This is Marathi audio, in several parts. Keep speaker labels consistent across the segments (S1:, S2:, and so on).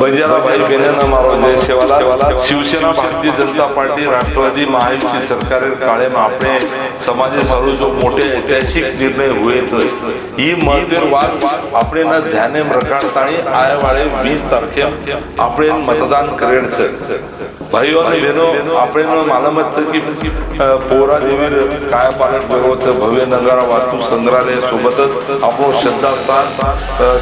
S1: बंजाराबाई बेनाना मारोजे सेवाला शिवसेना भारतीय जनता पार्टी राष्ट्रवादी महायुती सरकार काळे मापणे समाज सर्व जो मोटे ऐतिहासिक निर्णय हुए थे ये महत्वेर वाद अपने ना ध्यान में रखण ताणी आए वाले 20 तारीखे अपने मतदान करेड़ भाई भाइयों ने बहनों अपने ना मालूम छे कि पोरा देवी काय पालन भरो छे भव्य नगारा वास्तु संग्रहालय सोबतच आपण श्रद्धास्थान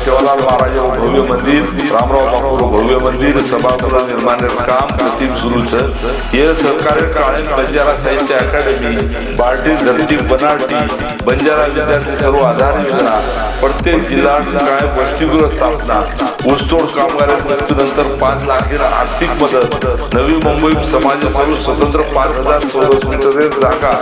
S1: सेवालाल महाराज भव्य मंदिर रामराव बापू भव्य मंदिर सभागृह निर्माण काम प्रतिम सुरूचं. हे सहकार्य काळे बंजारा साहित्य अकादमी बार्टी धरती बनाटी बंजारा विद्यार्थी सर्व आधार योजना प्रत्येक जिल्हा काय वसतिगृह स्थापना ऊसतोड कामगार मृत्यूनंतर पाच लाख आर्थिक मदत. नवी मुंबई समाज स्वतंत्र पाच हजार चौरस मीटर जागा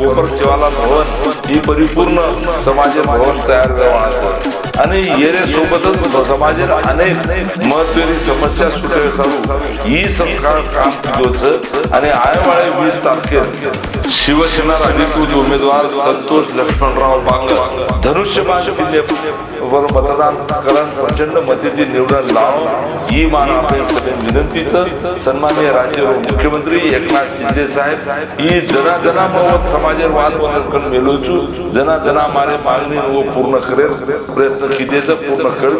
S1: गोपर शिवाला भवन ही परिपूर्ण समाज भवन तयार व्हावं आणि येरे सोबतच समाजाला अनेक महत्वाची समस्या सुटेल सारू ही सरकार काम केलं आणि आयवाळे वीस तारखेत शिवसेना अधिकृत उमेदवार संतोष लक्ष्मणराव बांगर. धनुष्यबाण चिन्ह वर मतदान करण प्रचंड मतेची निवडण लावून ई मान विनंतीचं सन्मान्य राज्य मुख्यमंत्री एकनाथ शिंदे साहेब ही जना जना मोहम्मद समाजे वाद वंदन मेलोचू. जना जना मारे मागणी व पूर्ण करेल. प्रयत्न किदेचं पूर्ण कर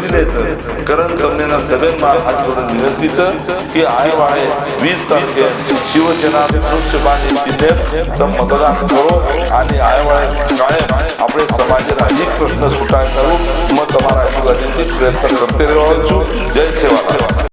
S1: करण कमनेना सगळ्यांना हात विनंतीचं की आहे वाळे वीस तारखे शिवसेना धनुष्यबाण चिन्ह मतदान करो आणि आयवाळे काळे आपले समाज સમાજના અનેક પ્રશ્ન સુટાય કરું મત તમારા આશીર્વાદથી પ્રયત્ન કરતે રહેવાનું છું જય સેવા સેવા